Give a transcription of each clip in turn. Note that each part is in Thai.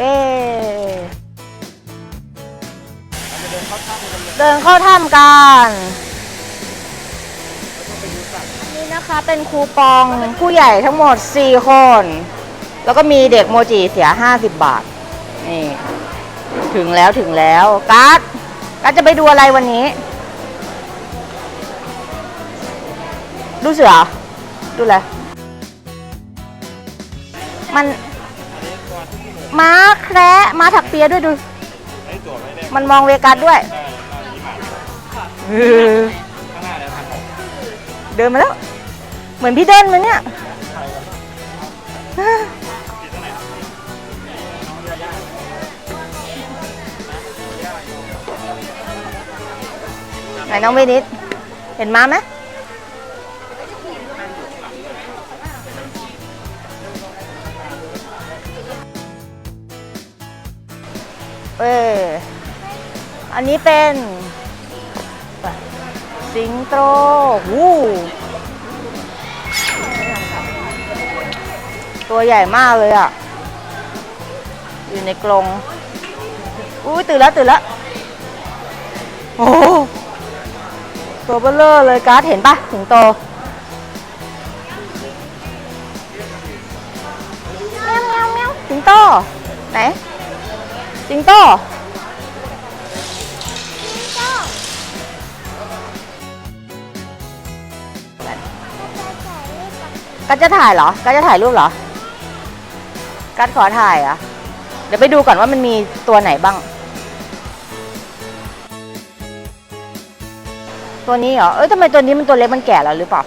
เอ๊เดินเข้าถ้ำกันนี่นะคะเป็นคูปองผู้ใหญ่ทั้งหมด 4 คน แล้วก็มีเด็กโมจิเสีย 50 บาท นี่ ถึงแล้วถึงแล้วการ์ดการ์ดจะไปดูอะไรวันนี้ ดูเสือ ดูอะไรมัน ม้าแคระม้าถักเปียด้วยดูมันมองเวกัสด้วยเดินมาแล้ว เหมือนพี่เดินมาเนี่ยไหนน้องไหนน้องเวนิสเห็นม้าไหม อันนี้เป็นสิงโตวูตัวใหญ่มากเลยอะ อยู่ในกรงอุ้ยตื่นแล้วตื่นแล้วโอ้โหตัวเบลเลอร์เลยการ์ดเห็นปะสิงโตแมวแมวแมวสิงโตไหนสิงโต กัดจะถ่ายเหรอกัดจะถ่ายรูปเหรอกัดขอถ่ายเหรอะ เดี๋ยวไปดูก่อนว่ามันมีตัวไหนบ้าง ตัวนี้เหรอ เอ้ยทำไมตัวนี้มันตัวเล็กมันแก่แล้วหรือเปล่า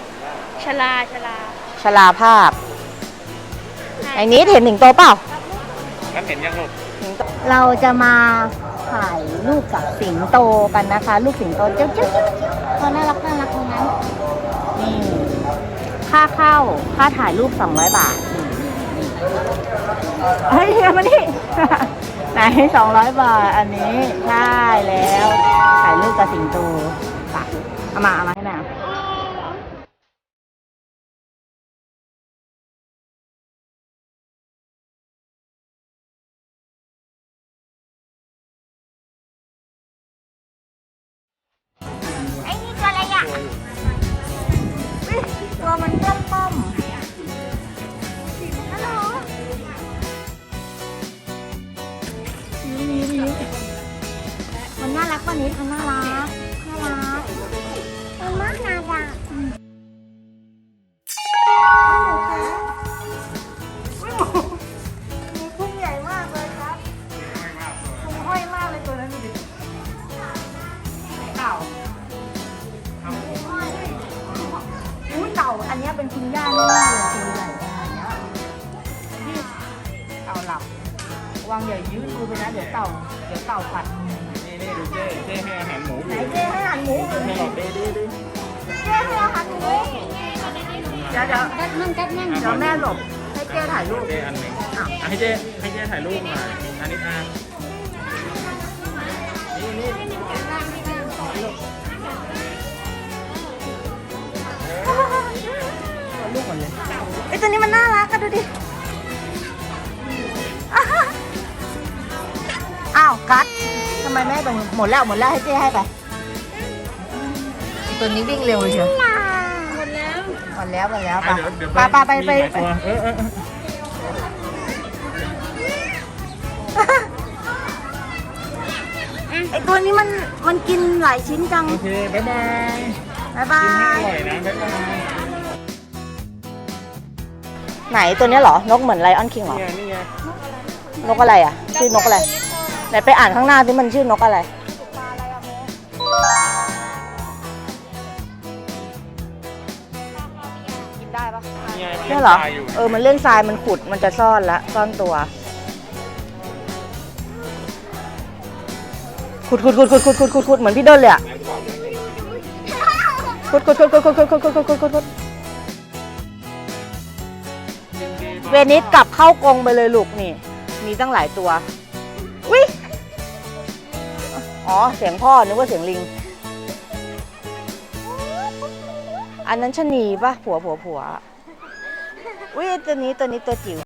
ชลาชลาชราภาพไอ้นี้เห็นหนิงโตเปล่างั้นเห็นยังลูกเราจะมาถ่ายรูปกับสิงโตกันนะคะ ลูกสิงโตเจ้าเจ้าเจ้าเจ้าตัวน่ารักน่ารักตรงนั้นนี่ ค่าเข้า ค่าถ่ายรูป 200 บาท เฮ้ยเฮียมานี่ไหน200บาท อันนี้ใช่แล้ว ถ่ายรูปกับสิงโตไปเอามาเอามาให้แม่ เดี๋ยวเต่าเดี๋ยวเต่ากัดนี่นี่ดูเจ้เจ้ให้อาหารหมูไหนเจ๊ให้อาหารหมูให้หลอดดีดีดีเจ๊ให้อาหารหมูเดี๋ยวเดี๋ยวกัดนั่งกัดนั่งเดี๋ยวแม่หลบให้เจ๊ถ่ายรูปเจ้อันหนึ่งอ้าวอะให้เจ้ให้เจ้ถ่ายรูปหน่อยอันนี้อะนี่นี่รูปก่อนเลยไอ้ยตัวนี้มันน่ารักอะดูดิ กัดทำไมแม่ตรงหมดแล้วหมดแล้วให้เจ๊ให้ไป ตัวนี้วิ่งเร็วเชียวหมดแล้วหมดแล้วหมดแล้วอะไปเดี๋ยวเดี๋ยวไปไปไปมีหลายไปตัวเออเออเออไอตัวนี้มันมันกินหลายชิ้นจัง โอเคบ๊ายบายบ๊ายบากินให้ยอร่อยนะบ๊ายบายไหนตัวเนี้ยเหรอนกเหมือนไลออนคิงเหรอ นี่ไงนี่ไงนกอะไรอะ ชื่อนกอะไร ไหนไปอ่านข้างหน้าสิมันชื่อนกอะไรกินได้ปะนี่ไงมันใช่เหรอตายอยู่เออ มันเล่นทราย มันขุด มันจะซ่อนละ ซ่อนตัว ขุดขุดขุดขุดขุดขุดขุดขุดเหมือนพี่เดินเลยอะขุดขุดขุดขุดขุดขุดขุดขุดขุดขุดขุดขุดเวนิสกลับเข้ากรงไปเลยลูกนี่ มีตั้งหลายตัววิ อ๋อ เสียงพ่อ นึกว่าเสียงลิง อันนั้นชะนีปะผัวผัวผัว อุ้ยตัวนี้ตัวนี้ตัวจิ๋ว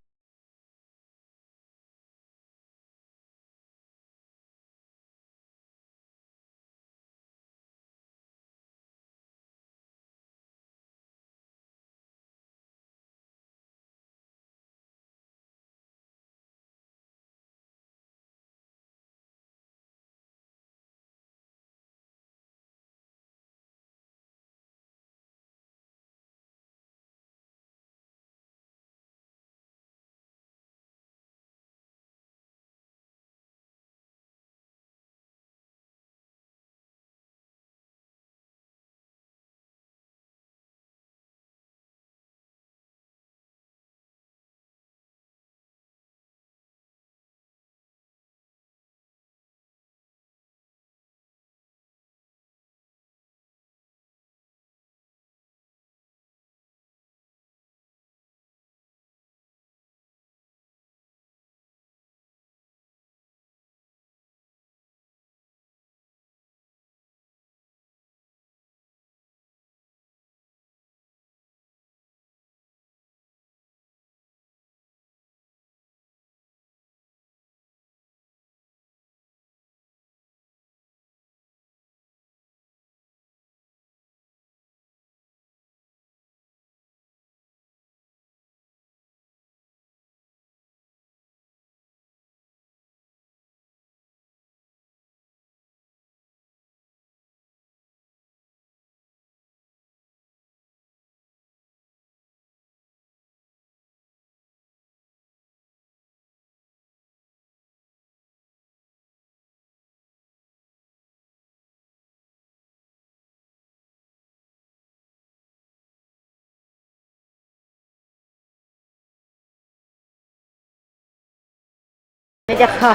นี่จะค่ะ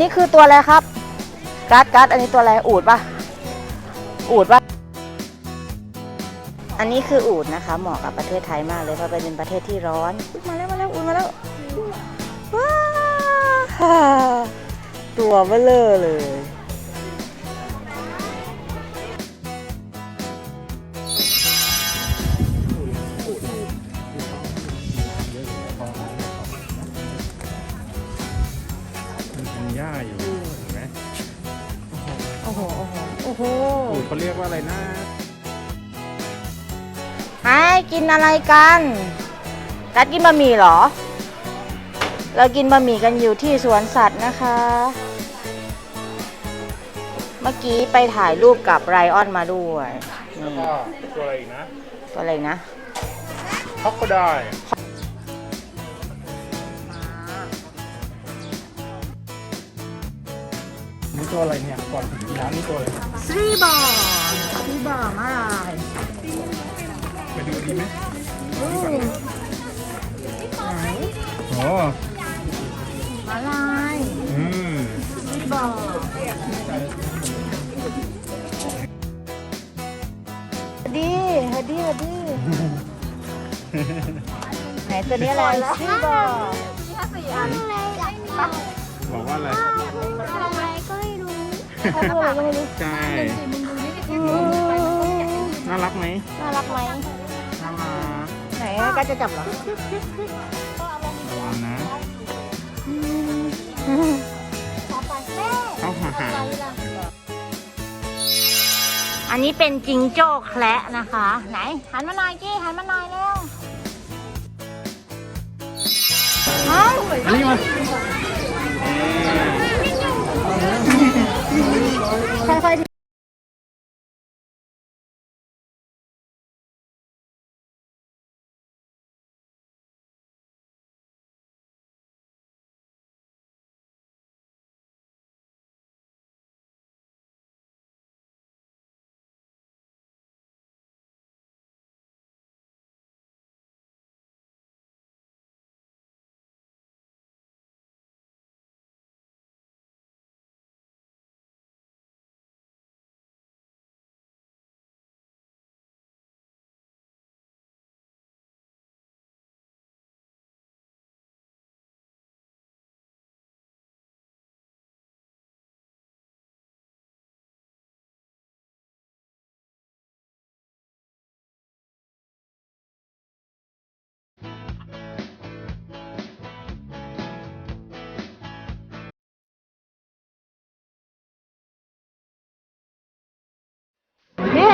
นี่คือตัวอะไรครับกาดกาดอันนี้ตัวอะไร อูดปะอูดปะอันนี้คืออูดนะคะ เหมาะกับประเทศไทยมากเลย เพราะเป็นประเทศที่ร้อน มาแล้วมาแล้วอูดมาแล้วว้าตัวเบลอเลย รียกว่าอะไรนะไอ้กินอะไรกันกัดกินบะหมี่เหรอ เรากินบะหมี่กันอยู่ที่สวนสัตว์นะคะ เมื่อกี้ไปถ่ายรูปกับไรออนมาด้วยนี่ก็ตัวอะไรอีกนะตัวอะไรนะคอกโคไดนี่ตัวอะไรเนี่ยก่อนถึงร้านนี่ตัวอะไร สรีบอร์สรีบอร์มาลายไปดูดีไหมอืมไหนโอ้มาลายอืมสรีบอร์ดีฮดีฮดีไหนตัวนี้อะไรสรีบอร์บอกว่าอะไร เขาพูดอะไรก็ไม่รู้ ใช่อืมน่ารักไหมน่ารักไหมน่ารักไหนก็จะจับเหรอระวังนะเข้าหาหาอันนี้เป็นจิงโจ้แคระนะคะ ไหน หันมาหน่อยจี้หันมาหน่อยเร็วเอ้าอันนี้มา ค่อยๆ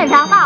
นี่เห็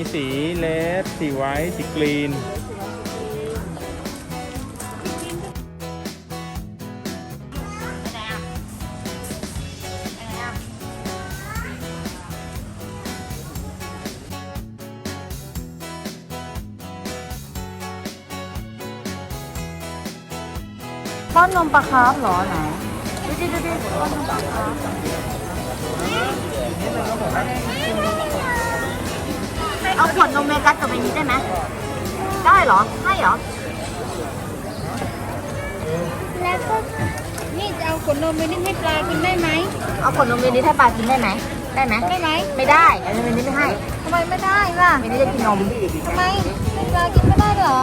มีสีเลดสีไวท์สีกรีน ป้อนนมปลาคาร์ฟเหรอไหนดูดิดูดิป้อนนมปลาคาร์ฟ เอาขวดนมเมกัสกับไปนี้ได้ไหมได้เหรอให้เหรอ แล้วก็นี่จะเอาขนนมไปนึ่งให้ปลากินได้ไหมเอาขนมเมนิดให้ปลากินได้ไหมได้ไหมได้ไหมไม่ได้อันนี้เมนิดไม่ให้ทำไมไม่ได้ล่ะเมนิดจะกินนมทำไมให้ปลากินไม่ได้เหรอ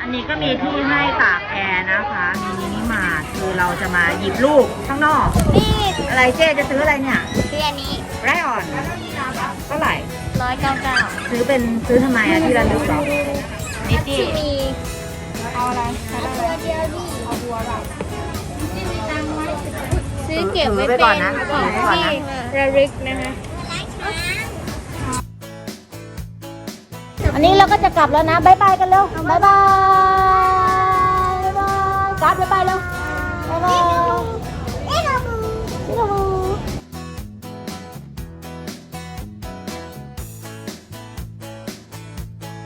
อันนี้ก็มีที่ให้ตากแอร์นะคะ มีมินิมาร์ทคือเราจะมาหยิบลูกข้างนอก นี่อะไรเจ๊จะซื้ออะไรเนี่ยคืออันนี้ไรอ่อนเท่าไหร่ร้อยเก้าเก้าซื้อเป็นซื้อทำไมอะที่ระลึกเหรอนิตี้ที่มีเอาอะไรเอาตัวเดียวดิเอาบัวแบบที่มีตังค์ไว้ซื้อเก็บไว้เป็นของที่ระลึกนะคะ อันนี้เราก็จะกลับแล้วนะบายบายกันเร็วบายบายบายบายกลับบายบายเร็วบายบาย